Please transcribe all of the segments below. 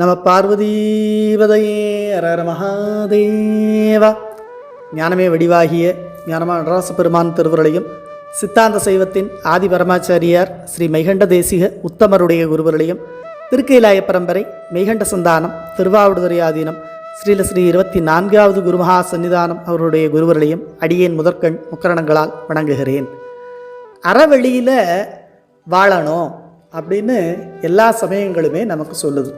நம பார்வதீபதையே அரர மகாதேவா. ஞானமே வடிவாகிய ஞானமான நடராச பெருமான் திருவருளையும் சித்தாந்த சைவத்தின் ஆதி பரமாச்சாரியார் ஸ்ரீ மெய்கண்ட தேசிக உத்தமருடைய குருவர்களையும் திருக்கைலாய பரம்பரை மெய்கண்ட சந்தானம் திருவாவடுதுறை ஆதீனம் ஸ்ரீல ஸ்ரீ இருபத்தி நான்காவது குருமகா சன்னிதானம் அவருடைய குருவர்களையும் அடியேன் முதற்கண் முக்கரணங்களால் வணங்குகிறேன். அறவழியில் வாழணும் அப்படின்னு எல்லா சமயங்களுமே நமக்கு சொல்லுது.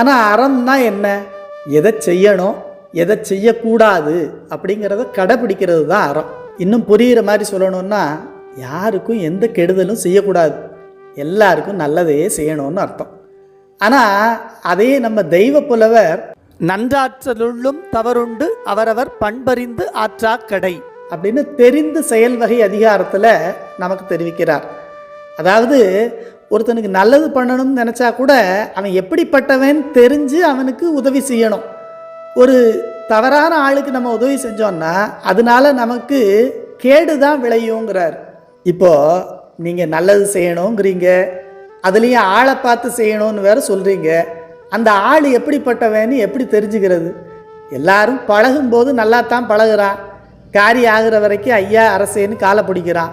ஆனால் அறம்னா என்ன? எதை செய்யணும் எதை செய்யக்கூடாது அப்படிங்கிறத கடைப்பிடிக்கிறது தான் அறம். இன்னும் புரிகிற மாதிரி சொல்லணும்னா யாருக்கும் எந்த கெடுதலும் செய்யக்கூடாது. எல்லாருக்கும் நல்லதே செய்யணும்னு அர்த்தம். ஆனால் அதே நம்ம தெய்வ புலவர் நன்றாற்றலுள்ளும் தவறுண்டு அவரவர் பண்பறிந்து ஆற்றா கடை அப்படின்னு தெரிந்து செயல் வகை அதிகாரத்தில் நமக்கு தெரிவிக்கிறார். அதாவது ஒருத்தனுக்கு நல்லது பண்ணணும்னு நினச்சா கூட அவன் எப்படிப்பட்டவன் தெரிஞ்சு அவனுக்கு உதவி செய்யணும். ஒரு தவறான ஆளுக்கு நம்ம உதவி செஞ்சோம்னா அதனால நமக்கு கேடு தான் விளையுங்கிறார். இப்போது நீங்கள் நல்லது செய்யணுங்கிறீங்க. அதுலேயும் ஆளை பார்த்து செய்யணும்னு வேறு சொல்கிறீங்க அந்த ஆள் எப்படிப்பட்டவன்னு எப்படி தெரிஞ்சுக்கிறது? எல்லாரும் பழகும்போது நல்லா தான் பழகுறான். காரி ஆகிற வரைக்கும் ஐயா அரசேன்னு காலை பிடிக்கிறான்.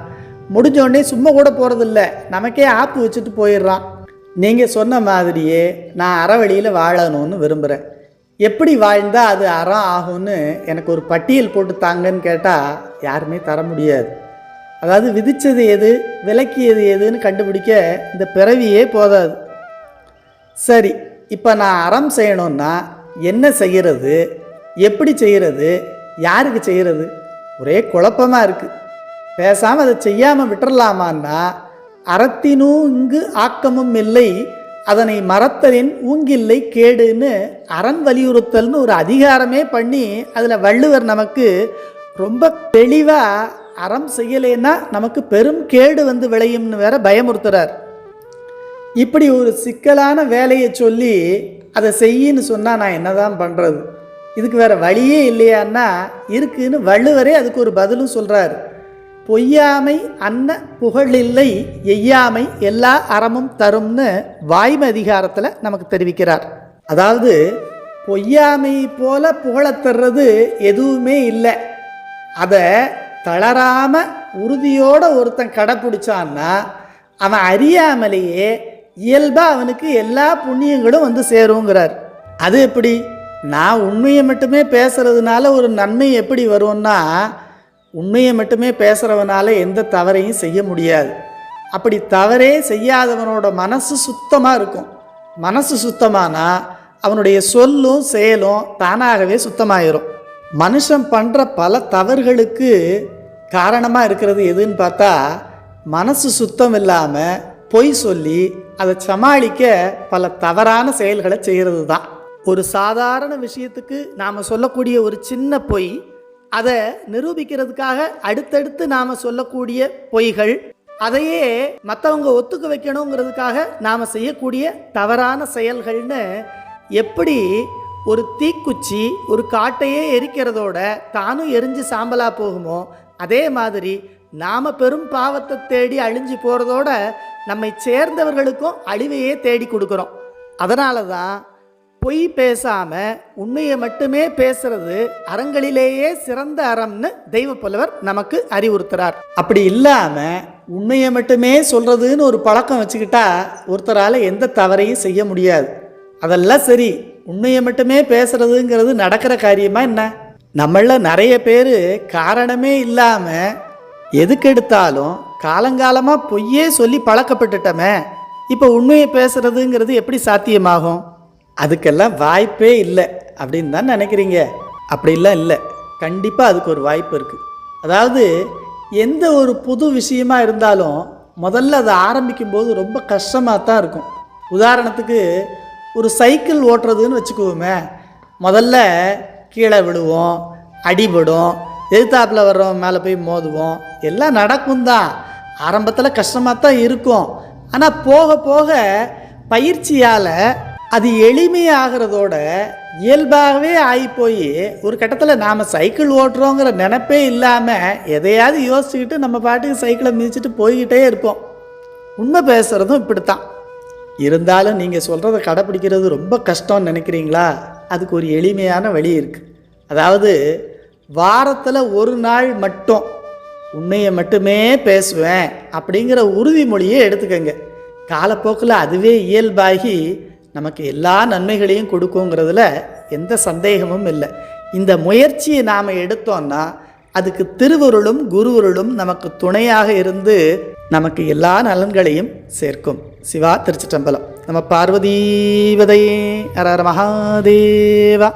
முடிஞ்சோடனே சும்மா கூட போகிறதில்ல நமக்கே ஆப்பு வச்சுட்டு போயிடுறான். நீங்கள் சொன்ன மாதிரியே நான் அறவழியில் வாழணும்னு விரும்புகிறேன் எப்படி வாழ்ந்தால் அது அறம் ஆகும்னு எனக்கு ஒரு பட்டியல் போட்டு தாங்கன்னு கேட்டால் யாருமே தர முடியாது. அதாவது விதித்தது எது விலக்கியது எதுன்னு கண்டுபிடிக்க இந்த பிறவியே போதாது. சரி இப்போ நான் அறம் செய்யணும்னா என்ன செய்கிறது எப்படி செய்கிறது யாருக்கு செய்கிறது ஒரே குழப்பமாக இருக்குது பேசாமல் அதை செய்யாமல் விட்டுறலாமான்னா அறத்தினும் இங்கு ஆக்கமும் இல்லை அதனை மறத்தலின் ஊங்கில்லை கேடுன்னு அறன் வலியுறுத்தல்னு ஒரு அதிகாரமே பண்ணி அதில் வள்ளுவர் நமக்கு ரொம்ப தெளிவாக அறம் செய்யலைன்னா நமக்கு பெரும் கேடு வந்து விளையும்னு வேற பயமுறுத்துறார். இப்படி ஒரு சிக்கலான வேலையை சொல்லி அதை செய்யின்னு சொன்னால் நான் என்னதான் பண்ணுறது இதுக்கு வேற வழியே இல்லையான்னா இருக்குன்னு வள்ளுவரே அதுக்கு ஒரு பதிலும் சொல்கிறாரு பொய்யாமை அன்ன புகழில்லை எய்யாமை எல்லா அறமும் தரும்னு வாய்மை அதிகாரத்தில் நமக்கு தெரிவிக்கிறார். அதாவது பொய்யாமை போல புகழத் தர்றது எதுவுமே இல்லை. அதை தளராம உறுதியோடு ஒருத்தன் கடைப்பிடிச்சான்னா அவன் அறியாமலேயே இயல்பாக அவனுக்கு எல்லா புண்ணியங்களும் வந்து சேருங்கிறார். அது எப்படி? நான் உண்மையை மட்டுமே பேசுறதுனால ஒரு நன்மை எப்படி வரும்னா உண்மையை மட்டுமே பேசுகிறவனால எந்த தவறையும் செய்ய முடியாது. அப்படி தவறே செய்யாதவனோட மனசு சுத்தமாக இருக்கும். மனசு சுத்தமானா அவனுடைய சொல்லும் செயலும் தானாகவே சுத்தமாயிரும். மனுஷன் பண்ணுற பல தவறுகளுக்கு காரணமாக இருக்கிறது எதுன்னு பார்த்தா மனசு சுத்தம் இல்லாமல் பொய் சொல்லி அதை சமாளிக்க பல தவறான செயல்களை செய்கிறது தான் ஒரு சாதாரண விஷயத்துக்கு நாம் சொல்லக்கூடிய ஒரு சின்ன பொய் அதை நிரூபிக்கிறதுக்காக அடுத்தடுத்து நாம் சொல்லக்கூடிய பொய்கள் அதையே மற்றவங்க ஒத்துக்க வைக்கணுங்கிறதுக்காக நாம் செய்யக்கூடிய தவறான செயல்கள்னு எப்படி ஒரு தீக்குச்சி ஒரு காட்டையே எரிக்கிறதோட தானும் எரிஞ்சு சாம்பலாக போகுமோ அதே மாதிரி நாம் பெரும் பாவத்தை தேடி அழிஞ்சு போகிறதோட நம்மை சேர்ந்தவர்களுக்கும் அழிவையே தேடி கொடுக்குறோம். அதனால தான் பொய் பேசாம உண்மையை மட்டுமே பேசுறது அறங்களிலேயே சிறந்த அறம்னு தெய்வ புலவர் நமக்கு அறிவுறுத்துறார். அப்படி இல்லாம உண்மையை மட்டுமே சொல்றதுன்னு ஒரு பழக்கம் வச்சுக்கிட்டா ஒருத்தரால் எந்த தவறையும் செய்ய முடியாது. அதெல்லாம் சரி உண்மையை மட்டுமே பேசுறதுங்கிறது நடக்கிற காரியமா என்ன? நம்மள நிறைய பேர் காரணமே இல்லாமல் எதுக்கெடுத்தாலும் காலங்காலமாக பொய்யே சொல்லி பழக்கப்பட்டுட்டோமே இப்போ உண்மையை பேசுறதுங்கிறது எப்படி சாத்தியமாகும்? அதுக்கெல்லாம் வாய்ப்பே இல்லை அப்படின்னு தான் நினைக்கிறீங்க. அப்படிலாம் இல்லை. கண்டிப்பாக அதுக்கு ஒரு வாய்ப்பு இருக்குது அதாவது எந்த ஒரு புது விஷயமா இருந்தாலும் முதல்ல அதை ஆரம்பிக்கும் போது ரொம்ப கஷ்டமாக தான் இருக்கும். உதாரணத்துக்கு ஒரு சைக்கிள் ஓட்டுறதுன்னு வச்சுக்குவோமே முதல்ல கீழே விழுவோம் அடிபடும் எதிர்த்தாப்பில் வர்றவன் மேலே போய் மோதுவோம் எல்லாம் நடக்கும் தான். ஆரம்பத்தில் கஷ்டமாக தான் இருக்கும். ஆனால் போக போக பயிற்சியால் அது எளிமையாகிறதோட இயல்பாகவே ஆகி போய் ஒரு கட்டத்தில் நாம் சைக்கிள் ஓட்டுறோங்கிற நினப்பே இல்லாமல் எதையாவது யோசிச்சுக்கிட்டு நம்ம பாட்டுக்கு சைக்கிளை மிதிச்சிட்டு போய்கிட்டே இருப்போம். உண்மை பேசுகிறதும் இப்படித்தான். இருந்தாலும் நீங்கள் சொல்கிறத கடைப்பிடிக்கிறது ரொம்ப கஷ்டம்னு நினைக்கிறீங்களா? அதுக்கு ஒரு எளிமையான வழி இருக்குது அதாவது வாரத்தில் ஒரு நாள் மட்டும் உண்மையை மட்டுமே பேசுவேன் அப்படிங்கிற உறுதிமொழியை எடுத்துக்கங்க. காலப்போக்கில் அதுவே இயல்பாகி நமக்கு எல்லா நன்மைகளையும் கொடுக்குங்கிறதுல எந்த சந்தேகமும் இல்லை. இந்த முயற்சியை நாம் எடுத்தோம்னா அதுக்கு திருவருளும் குருவருளும் நமக்கு துணையாக இருந்து நமக்கு எல்லா நலன்களையும் சேர்க்கும். சிவா திருச்சிட்டம்பலம் நம்ம பார்வதீவதையே ஹர மகாதேவா.